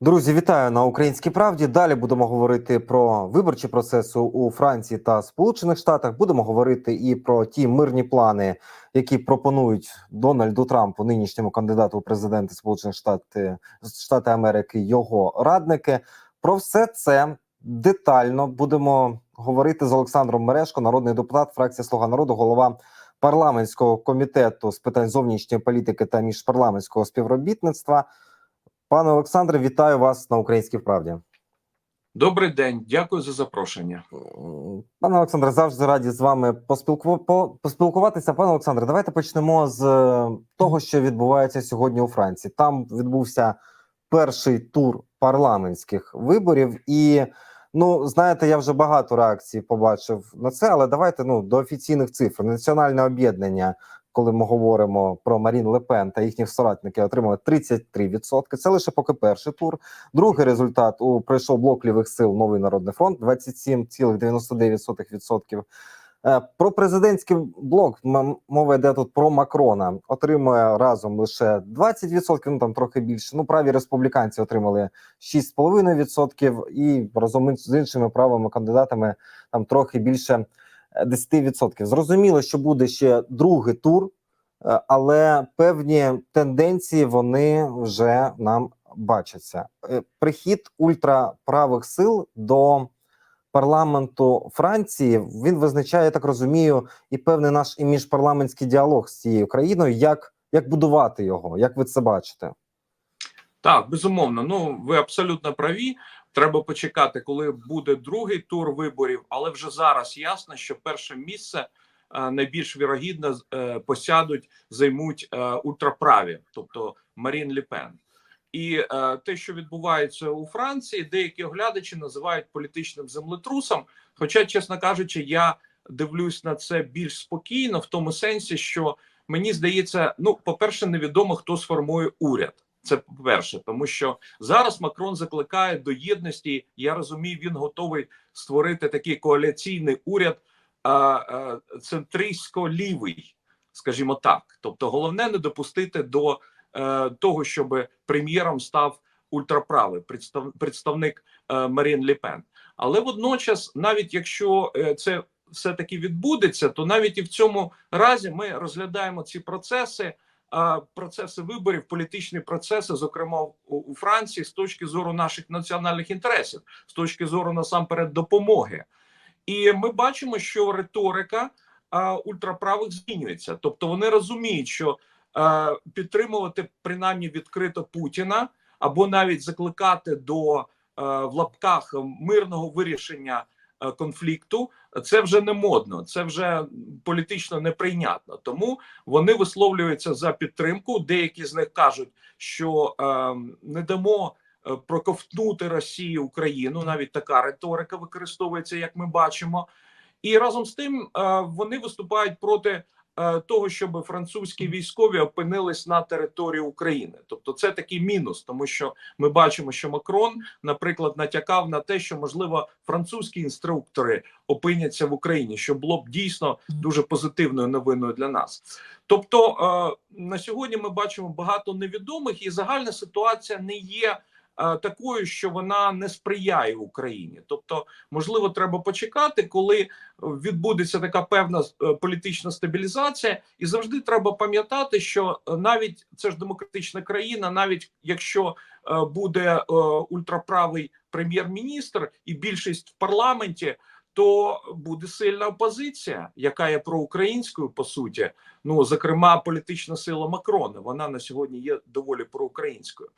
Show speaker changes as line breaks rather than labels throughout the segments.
Друзі, вітаю на Українській правді. Далі будемо говорити про виборчі процеси у Франції та Сполучених Штатах. Будемо говорити і про ті мирні плани, які пропонують Дональду Трампу, нинішньому кандидату у президенти Сполучених Штатів Штати Америки, його радники. Про все це детально будемо говорити з Олександром Мерешко, народний депутат, фракція Слуга народу, голова парламентського комітету з питань зовнішньої політики та міжпарламентського співробітництва. Пане Олександре, вітаю вас на Українській правді.
Добрий день, дякую за запрошення.
Пане Олександре, завжди раді з вами поспілку... поспілкуватися. Пане Олександре, давайте почнемо з е, того, що відбувається сьогодні у Франції. Там відбувся перший тур парламентських виборів, і ну знаєте, я вже багато реакцій побачив на це, але давайте ну до офіційних цифр. Національне об'єднання, коли ми говоримо про Марін Лепен та їхніх соратників, отримали 33%. Це лише поки перший тур. Другий результат у пройшов блок лівих сил Новий народний фронт 27,99%. Е, Про президентський блок мова йде тут про Макрона. Отримує разом лише 20%, ну там трохи більше. Ну, праві республіканці отримали 6,5% і разом з іншими правими кандидатами там трохи більше 10%. Зрозуміло, що буде ще другий тур, е, але певні тенденції вони вже нам бачаться. Е, Прихід ультраправих сил до парламенту Франції він визначає, я так розумію, і певний наш і міжпарламентський діалог з цією країною. Як, як будувати його? Як ви це бачите?
Так, безумовно. Ну ви абсолютно праві. Треба почекати, коли буде другий тур виборів, але вже зараз ясно, що перше місце е, найбільш вірогідно е, посядуть, займуть е, ультраправі, тобто Марін Ліпен. І е, те, що відбувається у Франції, деякі оглядачі називають політичним землетрусом. Хоча, чесно кажучи, я дивлюсь на це більш спокійно, в тому сенсі, що мені здається, ну, по-перше, невідомо хто сформує уряд. Це по-перше, тому що зараз Макрон закликає до єдності. Я розумію, він готовий створити такий коаліційний уряд центристсько-лівий, скажімо так. Тобто, головне не допустити до е, того, щоб прем'єром став ультраправий представ, представник е, Марін Ліпен. Але водночас, навіть якщо е, це все таки відбудеться, то навіть і в цьому разі ми розглядаємо ці процеси процеси виборів, політичні процеси, зокрема у, Франції, з точки зору наших національних інтересів, з точки зору насамперед допомоги. І ми бачимо, що риторика ультраправих змінюється. Тобто вони розуміють, що підтримувати принаймні відкрито Путіна або навіть закликати до в лапках мирного вирішення конфлікту. Це вже не модно, це вже політично неприйнятно. Тому вони висловлюються за підтримку. Деякі з них кажуть, що е, не дамо е, проковтнути Росію Україну. Навіть така риторика використовується, як ми бачимо. І разом з тим е, вони виступають проти того, щоб французькі військові опинились на території України. Тобто, це такий мінус, тому що ми бачимо, що Макрон, наприклад, натякав на те, що можливо французькі інструктори опиняться в Україні, що було б дійсно дуже позитивною новиною для нас. Тобто е, на сьогодні ми бачимо багато невідомих, і загальна ситуація не є е, такою, що вона не сприяє Україні. Тобто, можливо, треба почекати, коли відбудеться така певна е, політична стабілізація, і завжди треба пам'ятати, що е, навіть це ж демократична країна, навіть якщо е, буде е, ультраправий прем'єр-міністр і більшість в парламенті. То буде сильна опозиція, яка є проукраїнською по суті. Ну зокрема, політична сила Макрона. Вона на сьогодні є доволі проукраїнською.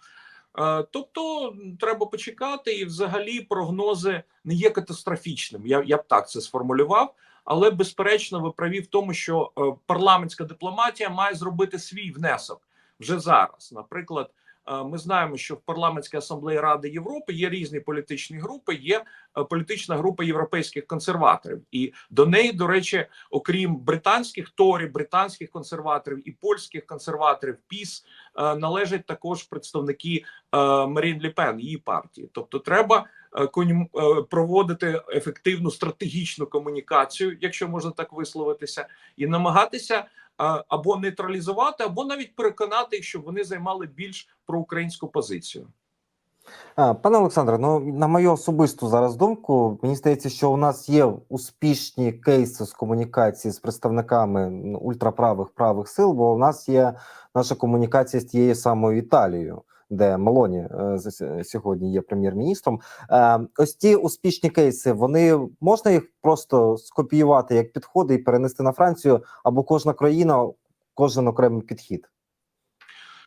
Е, Тобто треба почекати, і взагалі прогнози не є катастрофічним. Я, я б так це сформулював. Але безперечно, ви праві в тому, що е, парламентська дипломатія має зробити свій внесок вже зараз. Наприклад, ми знаємо, що в парламентській асамблеї Ради Європи є різні політичні групи. Є е, політична група європейських консерваторів, і до неї, до речі, окрім британських торі, британських консерваторів і польських консерваторів, піс е, належать також представники е, Марін Ліпен, її партії. Тобто, треба е, е, проводити ефективну стратегічну комунікацію, якщо можна так висловитися, і намагатися е, або нейтралізувати, або навіть переконати їх, щоб вони займали більш проукраїнську позицію.
Пане Олександре, ну на мою особисту зараз думку, мені здається, що у нас є успішні кейси з комунікації з представниками ультраправих правих сил, бо у нас є наша комунікація з тією самою Італією, де Мелоні е, сьогодні є прем'єр-міністром. Е, ось ті успішні кейси, вони можна їх просто скопіювати як підходи і перенести на Францію, або кожна країна, кожен окремий підхід.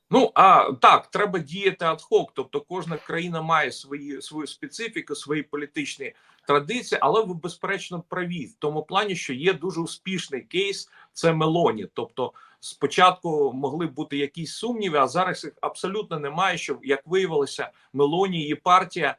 Ну а так, треба діяти адхок. Тобто, кожна країна має свої свою специфіку, свої політичні традиції, але ви безперечно праві в тому плані, що є дуже успішний кейс. Це Мелоні. Тобто, спочатку могли бути якісь сумніви, а зараз їх абсолютно немає. Що як виявилося, Мелоні і партія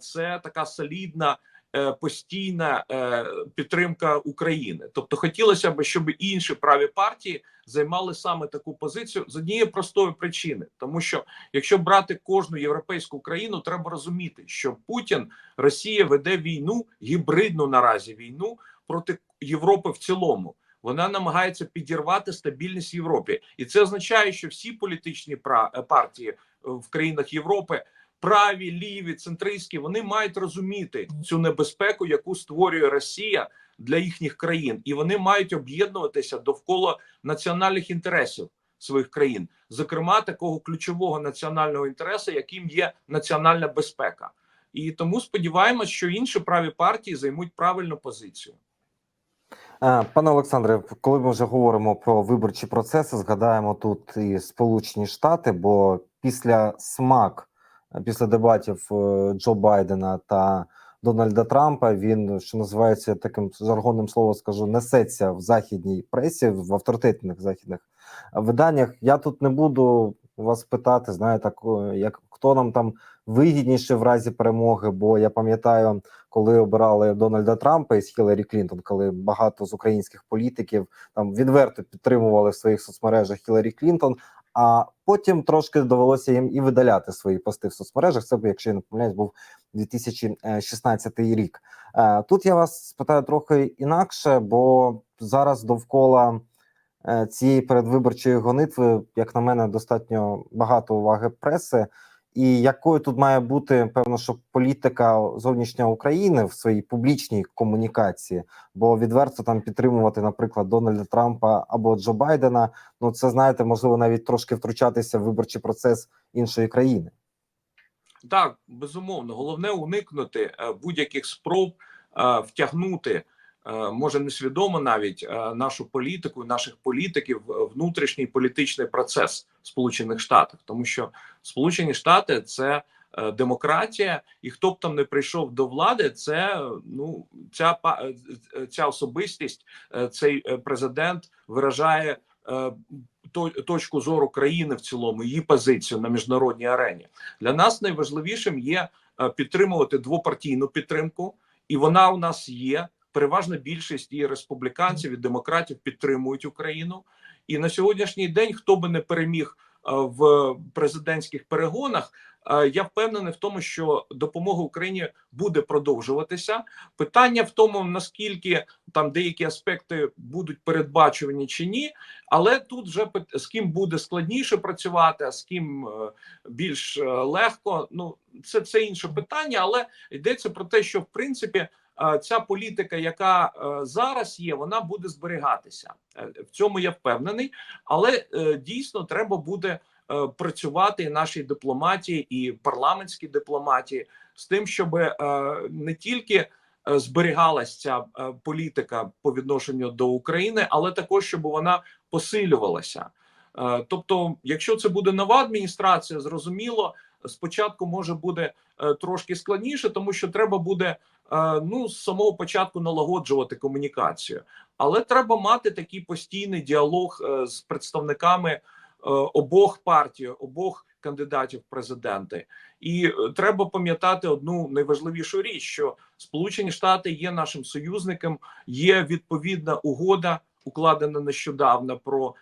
це така солідна. е, Постійна е, підтримка України, тобто хотілося б, щоб інші праві партії займали саме таку позицію з однієї простої причини, тому що якщо брати кожну європейську країну, треба розуміти, що Путін Росія веде війну гібридну наразі війну проти Європи в цілому. Вона намагається підірвати стабільність в Європі, і це означає, що всі політичні е, партії е, в країнах Європи. Праві, ліві, центристські, вони мають розуміти цю небезпеку, яку створює Росія для їхніх країн, і вони мають об'єднуватися довкола національних інтересів своїх країн, зокрема такого ключового національного інтересу, яким є національна безпека. І тому сподіваємось, що інші праві партії займуть правильну позицію.
Е, Пане Олександре, коли ми вже говоримо про виборчі процеси, згадаємо тут і Сполучені Штати, бо після смак, е, після дебатів е, Джо Байдена та Дональда Трампа, він, що називається таким жаргонним словом, скажу, несеться в західній пресі, в авторитетних західних виданнях. Я тут не буду вас питати, знаєте, як хто нам там вигідніше в разі перемоги, бо я пам'ятаю коли обирали Дональда Трампа і Хіларі Клінтон, коли багато з українських політиків там відверто підтримували в своїх соцмережах Хіларі Клінтон. А потім трошки довелося їм і видаляти свої пости в соцмережах. Це, якщо я не помиляюсь, був 2016 рік. Е, Тут я вас спитаю трохи інакше, бо зараз довкола е, цієї передвиборчої гонитви, як на мене, достатньо багато уваги преси. І якою тут має бути певно, що політика зовнішня України в своїй публічній комунікації, бо відверто там підтримувати, наприклад, Дональда Трампа або Джо Байдена, ну це знаєте, можливо, навіть трошки втручатися в виборчий процес іншої країни.
Так, безумовно, головне уникнути е, будь-яких спроб е, втягнути, може несвідомо навіть е, нашу політику, наших політиків внутрішній політичний процес Сполучених Штатів, тому що Сполучені Штати це е, демократія, і хто б там не прийшов до влади, це е, ну ця е, е, ця особистість, е, цей е, президент виражає. е, Точку зору країни в цілому, її позицію на міжнародній арені для нас найважливішим є е, підтримувати двопартійну підтримку, і вона у нас є. Переважна більшість і республіканців і демократів підтримують Україну. І на сьогоднішній день, хто би не переміг е, в президентських перегонах, е, я впевнений в тому, що допомога Україні буде продовжуватися. Питання в тому, наскільки там деякі аспекти будуть передбачувані чи ні, але тут вже з ким буде складніше працювати, а з ким е, більш легко. Ну це це інше питання, але йдеться про те, що в принципі ця політика, яка е, зараз є, вона буде зберігатися. Е, В цьому я впевнений, але е, дійсно треба буде е, працювати нашій дипломатії, і парламентській дипломатії з тим, щоб е, не тільки е, зберігалась ця е, політика по відношенню до України, але також щоб вона посилювалася. Е, Тобто, якщо це буде нова адміністрація, зрозуміло, спочатку може буде е, трошки складніше, тому що треба буде е, ну з самого початку налагоджувати комунікацію, але треба мати такий постійний діалог е, з представниками обох партій, обох кандидатів в президенти. І треба пам'ятати одну найважливішу річ: що Сполучені Штати є нашим союзником, є відповідна угода, укладена нещодавно про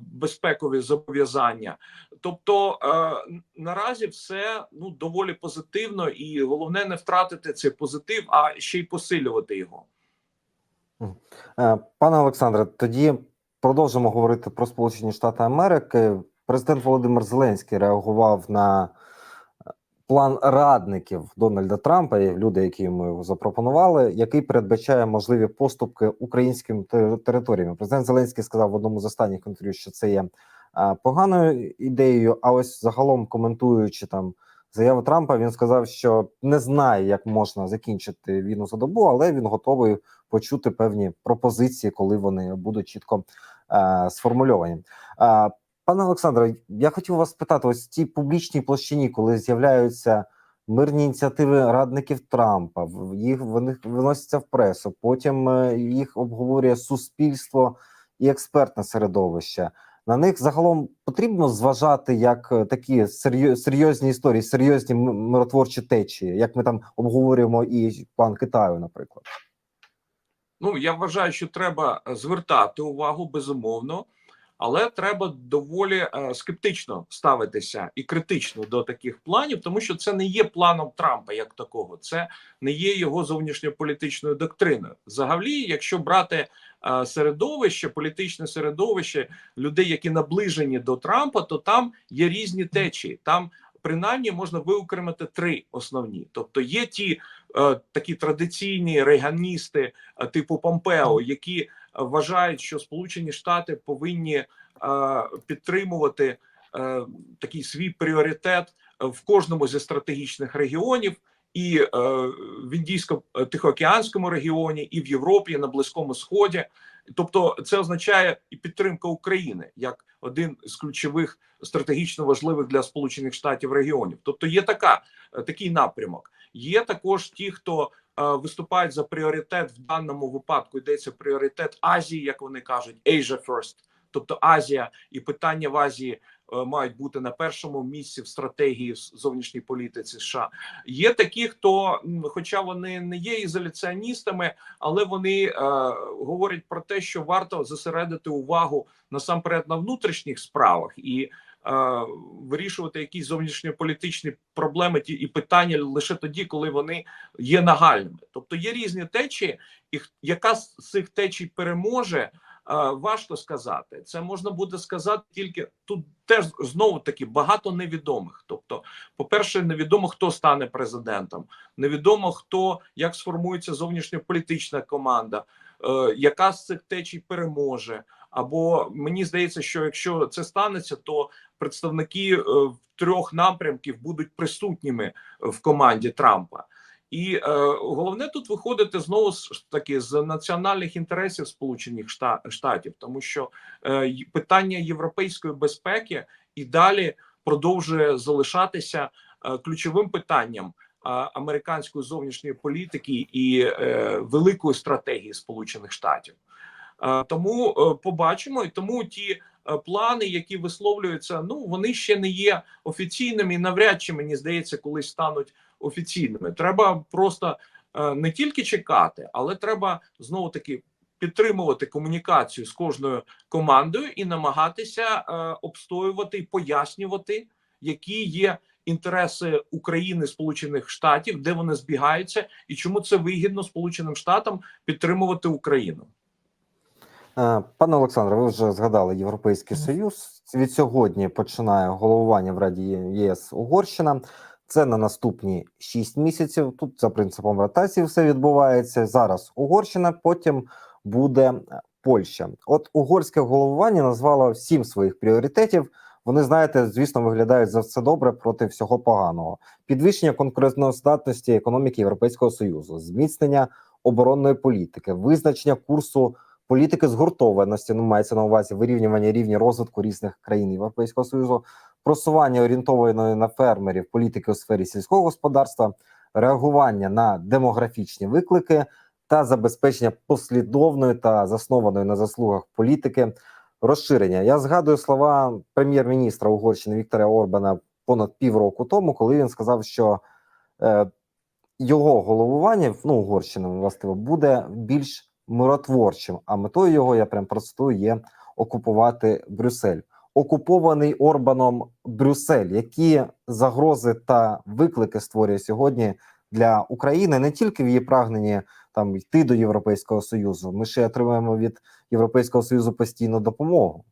безпекові зобов'язання. Тобто е, наразі все ну доволі позитивно, і головне не втратити цей позитив, а ще й посилювати його.
Е, Пане Олександре, тоді продовжимо говорити про Сполучені Штати Америки. Президент Володимир Зеленський реагував на е, план радників Дональда Трампа, і люди, які його запропонували, який передбачає можливі поступки українським те- територіям. Президент Зеленський сказав в одному з останніх інтерв'ю, що це є поганою ідеєю. А ось загалом коментуючи там заяву Трампа, він сказав, що не знає, як можна закінчити війну за добу, але він готовий почути певні пропозиції, коли вони будуть чітко е, сформульовані. Пане Олександре, я хотів вас питати: ось в цій публічній площині, коли з'являються мирні ініціативи радників Трампа, їх вони виносяться в пресу, потім е, їх обговорює суспільство і експертне середовище. На них загалом потрібно зважати як е, такі серйозні історії, серйозні миротворчі течії, як ми там обговорюємо і план Китаю, наприклад.
Ну я вважаю, що треба звертати увагу безумовно, але треба доволі е, скептично ставитися і критично до таких планів, тому що це не є планом Трампа як такого, це не є його зовнішньополітичною доктриною. Взагалі, якщо брати е, середовище, політичне середовище людей, які наближені до Трампа, то там є різні течії. Там принаймні можна виокремити три основні. Тобто є ті е, такі традиційні рейганісти е, типу Помпео, які вважають, що Сполучені Штати повинні е, підтримувати е, такий свій пріоритет в кожному зі стратегічних регіонів. І е, в індійсько-тихоокеанському регіоні, і в Європі, і на Близькому Сході, тобто це означає і підтримка України як один з ключових стратегічно важливих для Сполучених Штатів регіонів. Тобто є така е, такий напрямок. Є також ті, хто виступають за пріоритет в даному випадку. Йдеться пріоритет Азії, як вони кажуть, Asia First. Тобто Азія і питання в Азії е, мають бути на першому місці в стратегії з- зовнішньої політиці США. Є такі, хто, хоча вони не є ізоляціоністами, але вони е, говорять про те, що варто зосередити увагу насамперед на внутрішніх справах і е, вирішувати якісь зовнішньополітичні проблеми ті і питання лише тоді, коли вони є нагальними. Тобто є різні течії, і яка з цих течій переможе. е, Важко сказати, це можна буде сказати тільки тут. Теж знову таки багато невідомих. Тобто, по-перше, невідомо хто стане президентом, невідомо хто як сформується зовнішньополітична команда, е, яка з цих течій переможе. Або мені здається, що якщо це станеться, то представники е, трьох напрямків будуть присутніми в команді Трампа. І е, головне тут виходити знову ж таки з національних інтересів Сполучених Штатів, тому що е, питання європейської безпеки і далі продовжує залишатися е, ключовим питанням е, американської зовнішньої політики і е, великої стратегії Сполучених Штатів. Е, Тому е, побачимо, і тому ті е, плани, які висловлюються, ну вони ще не є офіційними, і навряд чи мені здається, колись стануть офіційними. Треба просто не тільки чекати, але треба знову таки підтримувати комунікацію з кожною командою і намагатися обстоювати і пояснювати, які є інтереси України, Сполучених Штатів, де вони збігаються, і чому це вигідно Сполученим Штатам підтримувати Україну.
Е, Пане Олександре, ви вже згадали Європейський Союз. Від сьогодні починає головування в Раді ЄС Угорщина. Це на наступні 6 місяців. Тут за принципом ротації все відбувається. Зараз Угорщина, потім буде е, Польща. От угорське головування назвало сім своїх пріоритетів. Вони, знаєте, звісно, виглядають за все добре проти всього поганого. Підвищення конкурентоздатності економіки Європейського союзу, зміцнення оборонної політики, визначення курсу політики згуртованості, ну мається на увазі вирівнювання рівня розвитку різних країн Європейського союзу, просування орієнтованої на фермерів політики у сфері сільського господарства, реагування на демографічні виклики та забезпечення послідовної та заснованої на заслугах політики. Розширення. Я згадую слова прем'єр-міністра Угорщини Віктора Орбана понад півроку тому, коли він сказав, що е, його головування ну, Угорщини властиво буде більш миротворчим. А метою його я прям процитую, є окупувати Брюссель. Окупований Орбаном Брюссель. Які загрози та виклики створює сьогодні для України не тільки в її прагненні там йти до Європейського союзу. Ми ще отримуємо від Європейського союзу постійну допомогу.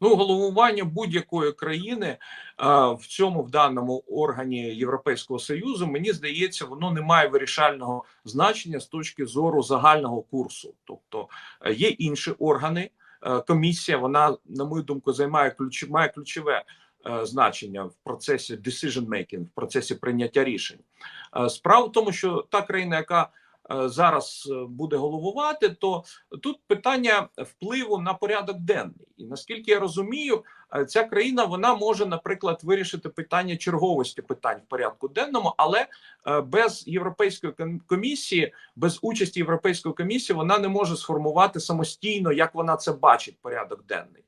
Ну, головування будь-якої країни а, в цьому в даному органі Європейського союзу, мені здається, воно не має вирішального значення з точки зору загального курсу. Тобто е, є інші органи. Е, Комісія, вона, на мою думку, займає ключ, має ключове е, значення в процесі decision making, в процесі прийняття рішень. Е, Справа в тому, що та країна, яка е, зараз е, буде головувати, то тут питання впливу на порядок денний. І наскільки я розумію, е, ця країна вона може, наприклад, вирішити питання черговості питань в порядку денному, але е, без європейської комісії, без участі європейської комісії, вона не може сформувати самостійно, як вона це бачить, порядок денний.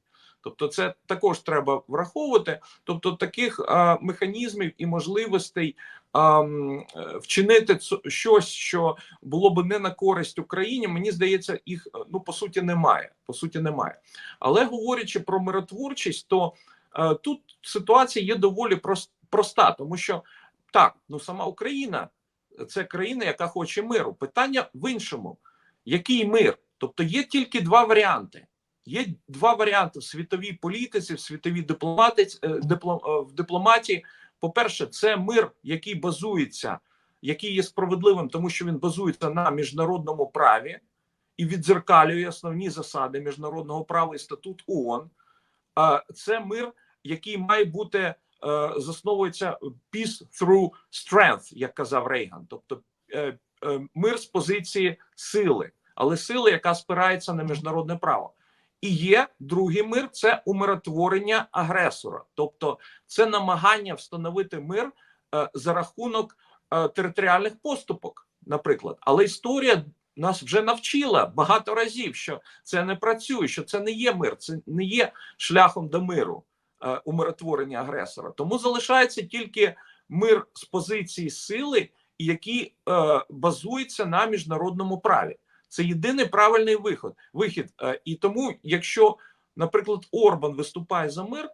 Тобто, це також треба враховувати. Тобто, таких е, механізмів і можливостей ем, е, вчинити щось, що було би не на користь Україні, мені здається, їх е, ну по суті немає. По суті, немає. Але говорячи про миротворчість, то е, тут ситуація є доволі проста, тому що так, ну сама Україна це країна, яка хоче миру. Питання в іншому: який мир? Тобто є тільки два варіанти. Є два варіанти в світовій політиці, в світовій дипломатиці, е, е, в дипломатії. По-перше, це мир, який базується, який є справедливим, тому що він базується на міжнародному праві і віддзеркалює основні засади міжнародного права і статут ООН. Це мир, який має бути е, засновується peace through strength, як казав Рейган, тобто мир з позиції сили, але сили, яка спирається на міжнародне право. І є другий мир це умиротворення агресора, тобто це намагання встановити мир е, за рахунок е, територіальних поступок, наприклад. Але історія нас вже навчила багато разів, що це не працює, що це не є мир, це не є шляхом до миру е, умиротворення агресора. Тому залишається тільки мир з позиції сили, який е, базується на міжнародному праві. Це єдиний правильний виход. Вихід. Е, І тому, якщо, наприклад, Орбан виступає за мир,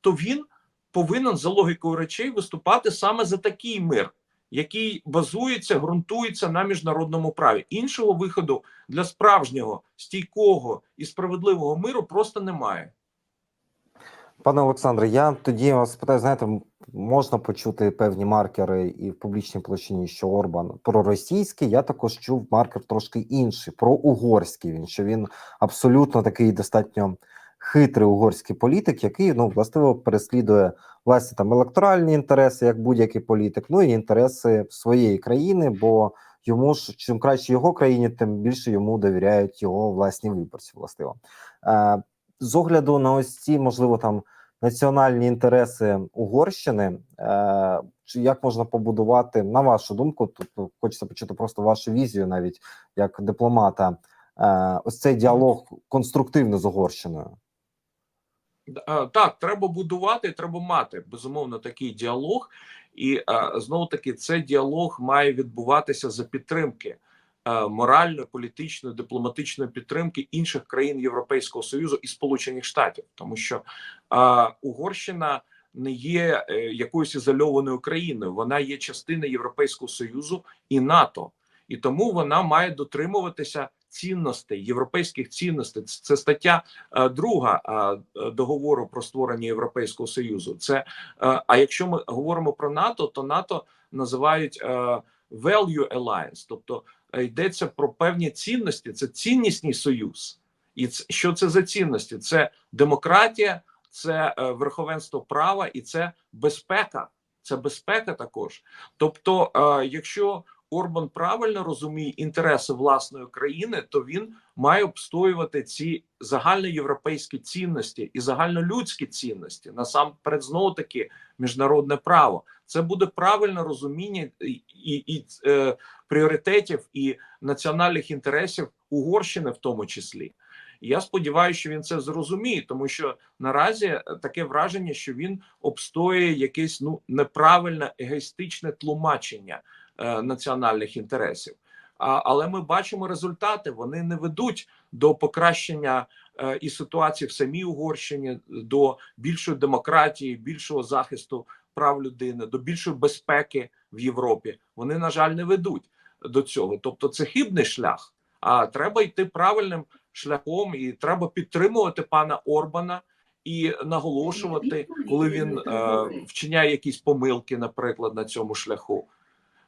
то він повинен за логікою речей виступати саме за такий мир, який базується, ґрунтується на міжнародному праві. Іншого виходу для справжнього, стійкого і справедливого миру просто немає.
Пане Олександре, я тоді вас питаю: знаєте, можна почути певні маркери і в публічній площині, що Орбан проросійський. Я також чув маркер трошки інший, проугорський. Він що він абсолютно такий достатньо хитрий угорський політик, який ну властиво переслідує власні там електоральні інтереси, як будь-який політик, ну і інтереси своєї країни, бо йому ж чим краще його країні, тим більше йому довіряють його власні виборці. Властиво. Е, з огляду на ось ці, можливо, там національні інтереси Угорщини, е, чи як можна побудувати, на вашу думку, тут хочеться почути просто вашу візію, навіть як дипломата, е, ось цей діалог конструктивно з Угорщиною.
Е, Так, треба будувати, треба мати безумовно такий діалог, і знову таки цей діалог має відбуватися за підтримки е, моральної, політичної, дипломатичної підтримки інших країн Європейського союзу і Сполучених Штатів, тому що е, Угорщина не є е, якоюсь ізольованою країною, вона є частиною Європейського союзу і НАТО, і тому вона має дотримуватися цінностей, європейських цінностей. Це стаття друга договору про створення Європейського союзу. Це а якщо ми говоримо про НАТО, то НАТО називають value alliance, тобто йдеться про певні цінності. Це ціннісний союз, і що це за цінності? Це демократія, це е, верховенство права і це безпека. Це безпека також. Тобто, е, якщо Орбан правильно розуміє інтереси власної країни, то він має обстоювати ці загальноєвропейські цінності і загальнолюдські цінності. Насамперед, знову таки, міжнародне право. Це буде правильне розуміння і, і, і е, пріоритетів і національних інтересів Угорщини, в тому числі. Я сподіваюся, що він це зрозуміє, тому що наразі е, таке враження, що він обстоює якесь ну неправильне егоїстичне тлумачення національних інтересів. Але ми бачимо результати. Вони не ведуть до покращення е, і ситуації в самій Угорщині, до більшої демократії, більшого захисту прав людини, до більшої безпеки в Європі. Вони, на жаль, не ведуть до цього. Тобто, це хибний шлях. А треба йти правильним шляхом, і треба підтримувати пана Орбана і наголошувати, коли він е, вчиняє якісь помилки, наприклад, на цьому шляху.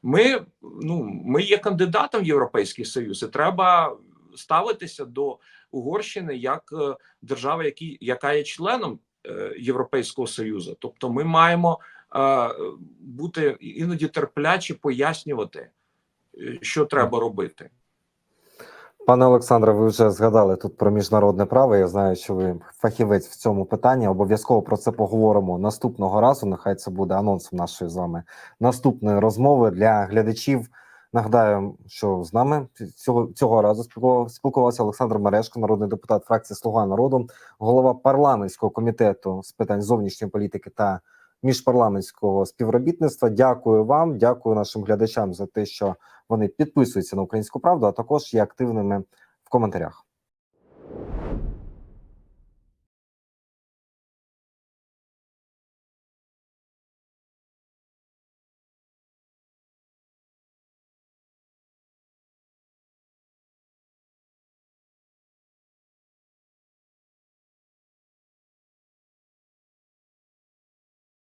Ми ну ми є кандидатом в Європейський Союз, і треба ставитися до Угорщини як держави, держава, які, яка є членом е, Європейського Союзу. Тобто, ми маємо е, бути іноді терплячі пояснювати, е, що треба робити.
Пане Олександре, ви вже згадали тут про міжнародне право. Я знаю, що ви фахівець в цьому питанні. Обов'язково про це поговоримо наступного разу. Нехай це буде анонсом нашої з вами наступної розмови для глядачів. Нагадаю, що з нами цього цього разу спілкував- спілкувався Олександр Мерешко, народний депутат фракції Слуга народу, голова парламентського комітету з питань зовнішньої політики та міжпарламентського співробітництва. Дякую вам, дякую нашим глядачам за те, що вони підписуються на українську правду, а також є активними в коментарях.